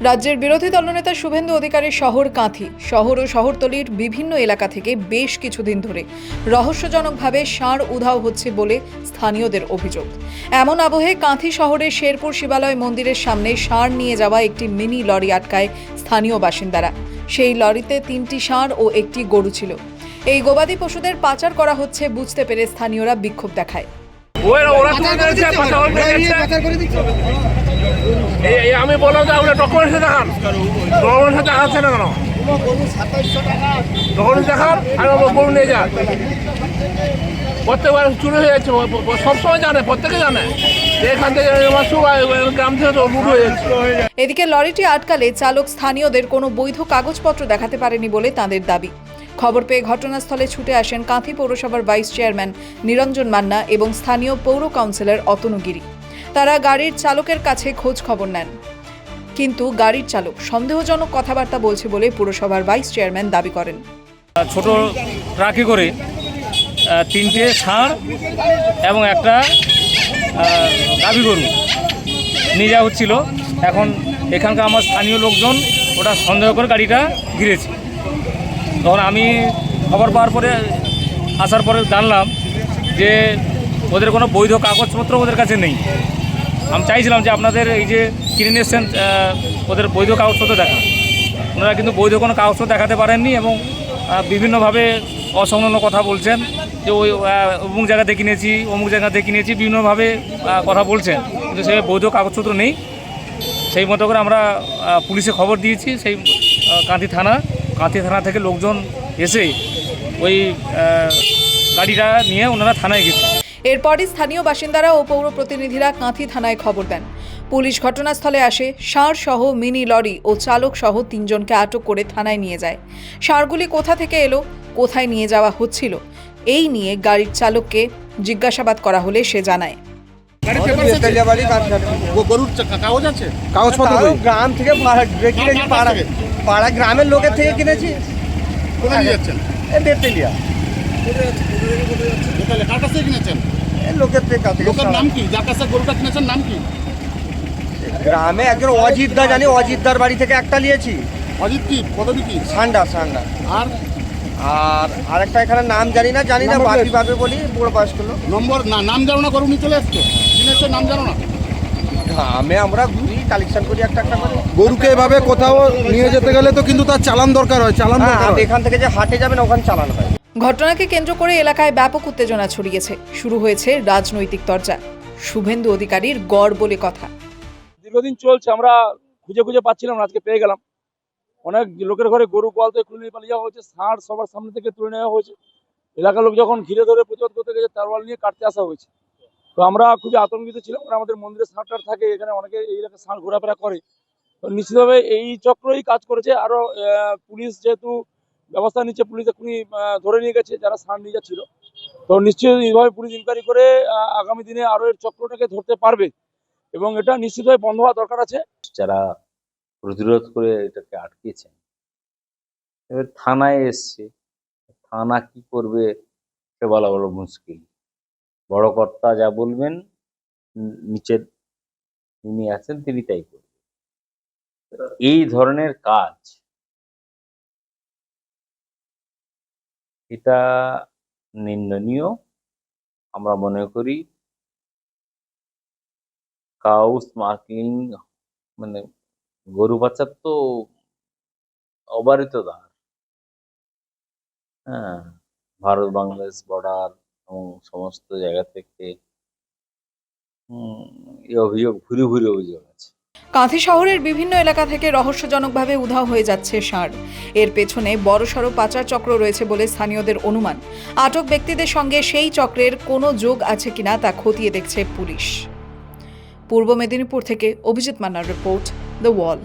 রাজ্যের বিরোধী দলনেতা শুভেন্দু অধিকারীর শহর কাঁথি। শহর ও শহরতলির বিভিন্ন এলাকা থেকে বেশ কিছুদিন ধরে রহস্যজনকভাবে ষাঁড় উধাও হচ্ছে বলে স্থানীয়দের অভিযোগ। এমন আবহে কাঁথি শহরের শেরপুর শিবালয় মন্দিরের সামনে ষাঁড় নিয়ে যাওয়া একটি মিনি লরি আটকায় স্থানীয় বাসিন্দারা। সেই লরিতে তিনটি ষাঁড় ও একটি গরু ছিল। এই গবাদি পশুদের পাচার করা হচ্ছে বুঝতে পেরে স্থানীয়রা বিক্ষোভ দেখায়। ওরা ওরা আমি বললাম যে আপনার ডকুমেন্টস দেখান। ডকুমেন্টস দেখাচ্ছে না কেন? ডকুমেন্টস দেখান আর গরু নিয়ে যান প্রত্যেকবার চুরি হয়ে যাচ্ছে সবসময় জানে, প্রত্যেকে জানে। এখান থেকে গ্রাম থেকে লুট হয়ে যাচ্ছে। এদিকে লরিটি আটকালে চালক স্থানীয়দের কোনো বৈধ কাগজপত্র দেখাতে পারেনি বলে তাদের দাবি। খবর পেয়ে ঘটনাস্থলে ছুটে আসেন কাঁথি পৌরসভার ভাইস চেয়ারম্যান নিরঞ্জন মান্না এবং স্থানীয় পৌর কাউন্সিলর অতনুগিরি তারা গাড়ির চালকের কাছে খোঁজ খবর নেন। কিন্তু গাড়ির চালক সন্দেহজনক কথাবার্তা বলছে বলে পুরসভার ভাইস চেয়ারম্যান দাবি করেন। ছোট ট্রাকে করে তিনটে ষাঁড় এবং একটা গাভী গরু নিয়ে যাওয়া হচ্ছিল। এখন এখানকার আমার স্থানীয় লোকজন ওটা সন্দেহ করে গাড়িটা ঘিরেছে। তখন আমি খবর পাওয়ার পরে, আসার পরে জানলাম যে ওদের কোনো বৈধ কাগজপত্র ওদের কাছে নেই। আমি চাইছিলাম যে আপনাদের এই যে কিনে নিয়েছেন ওদের বৈধ কাগজপত্র দেখা ওনারা কিন্তু বৈধ কোনো কাগজপত্র দেখাতে পারেননি এবং বিভিন্নভাবে অসংলগ্ন কথা বলছেন যে ওই অমুক জায়গাতে কিনেছি, অমুক জায়গাতে কিনেছি, বিভিন্নভাবে কথা বলছেন। কিন্তু সে বৈধ কাগজপত্র নেই। সেই মতো করে আমরা পুলিশে খবর দিয়েছি। সেই কাঁথি থানা কাঁথি থানা থেকে লোকজন এসে ওই গাড়িটা নিয়ে ওনারা থানায় গেছে। এরপরই স্থানীয় বাসিন্দারা ও পৌর প্রতিনিধিরা কাঁথি থানায় খবর দেন। পুলিশ ঘটনাস্থলে আসে ষাঁড় সহ মিনি লরি ও চালক সহ তিনজনকে আটক করে থানায় নিয়ে যায়। ষাঁড়গুলি কোথা থেকে এলো কোথায় নিয়ে যাওয়া হচ্ছিল এই নিয়ে গাড়ির চালককে জিজ্ঞাসাবাদ করা হলে সে জানায়। কাগজপত্র গ্রাম থেকে পাড়া- পাড়া গ্রামের লোকের থেকে কিনেছি। কোথায় নিয়ে যাচ্ছেন? বেতেলিয়া। লোকালে কার কাছ কিনেছেন? লোকের থেকে লোকের নাম কি? যার কাছে গরুটা কিনেছেন নাম কি? গ্রামে একজন অজিত দা জানি অজিত দার বাড়ি থেকে একটা নিয়েছি। অজিত কি? পদবি কি সান্ডা সান্ডা। আর? আর আরেকটা এখানে নাম জানি না জানি না নম্বর বাকি বলি বুড়ো বয়স্ক লোক। নম্বর? না নাম জানো না গরু নিয়ে চলে আসছে কিনেছে নাম জানো না? গ্রামে আমরা ঘুরি কালেকশন করি একটা একটা করে। গরুকে এভাবে কোথাও নিয়ে যেতে গেলে তো কিন্তু তার চালান দরকার হয় চালান হ্যাঁ দরকার এখান থেকে যে হাটে যাবেন ওখানে চালানো হয়। ঘটনাকে কেন্দ্র করে এলাকায় ব্যাপক উত্তেজনা ছড়িয়েছে। শুরু হয়েছে রাজনৈতিক তরজা। শুভেন্দু অধিকারীর গড় বলে কথা। দীর্ঘদিন চলছে আমরা খুঁজে খুঁজে পাচ্ছিলাম আজকে পেয়ে গেলাম। অনেক লোকের ঘরে গরু গোয়াল থেকে খুলে পালিয়ে যাওয়া হয়েছে ষাঁড় সবার সামনে থেকে তুলে নেওয়া হয়েছে। এলাকার লোক যখন ঘিরে ধরে প্রতিরোধ করতে গেছে তারওয়াল নিয়ে কাটতে আসা হয়েছে। তো আমরা খুবই আতঙ্কিত ছিলাম আমাদের মন্দিরে ষাঁড় টাড় থাকে এখানে অনেকে এই এলাকায় ষাঁড় ঘোরাফেরা করে। তো নিশ্চিতভাবে এই চক্রই কাজ করেছে। আরও আহ, পুলিশ যেহেতু ব্যবস্থা নিচ্ছে পুলিশ এখনই ধরে নিয়ে গেছে, যারা সার নিয়ে যাচ্ছিল। তো নিশ্চয়ই এইভাবে পুলিশ ইনকোয়ারি করে আগামী দিনে আরও এর চক্রটাকে ধরতে পারবে। এবং এটা নিশ্চিতভাবে বন্ধ হওয়া দরকার আছে। যারা প্রতিরোধ করে এটাকে আটকেছেন এবার থানায় এসছে। থানা কি করবে সে বলা বলো মুশকিল। বড় কর্তা যা বলবেন নিচের যিনি আছেন তিনি তাই করবেন। এই ধরনের কাজ এটা নিন্দনীয়। আমরা মনে করি কাউ স্মাগলিং মানে গরু বাচ্চার তো অবারিত ধার হ্যাঁ ভারত, বাংলাদেশ বর্ডার এবং সমস্ত জায়গা থেকে এই অভিযোগ, ভুরি ভুরি অভিযোগ আছে। কাঁথি শহরের বিভিন্ন এলাকা থেকে রহস্যজনকভাবে উধাও হয়ে যাচ্ছে ষাঁড়। এর পেছনে বড়সড় পাচার চক্র রয়েছে বলে স্থানীয়দের অনুমান। আটক ব্যক্তিদের সঙ্গে সেই চক্রের কোনো যোগ আছে কিনা তা খতিয়ে দেখছে পুলিশ। পূর্ব মেদিনীপুর থেকে অভিজিৎ মান্নার রিপোর্ট দ্য ওয়াল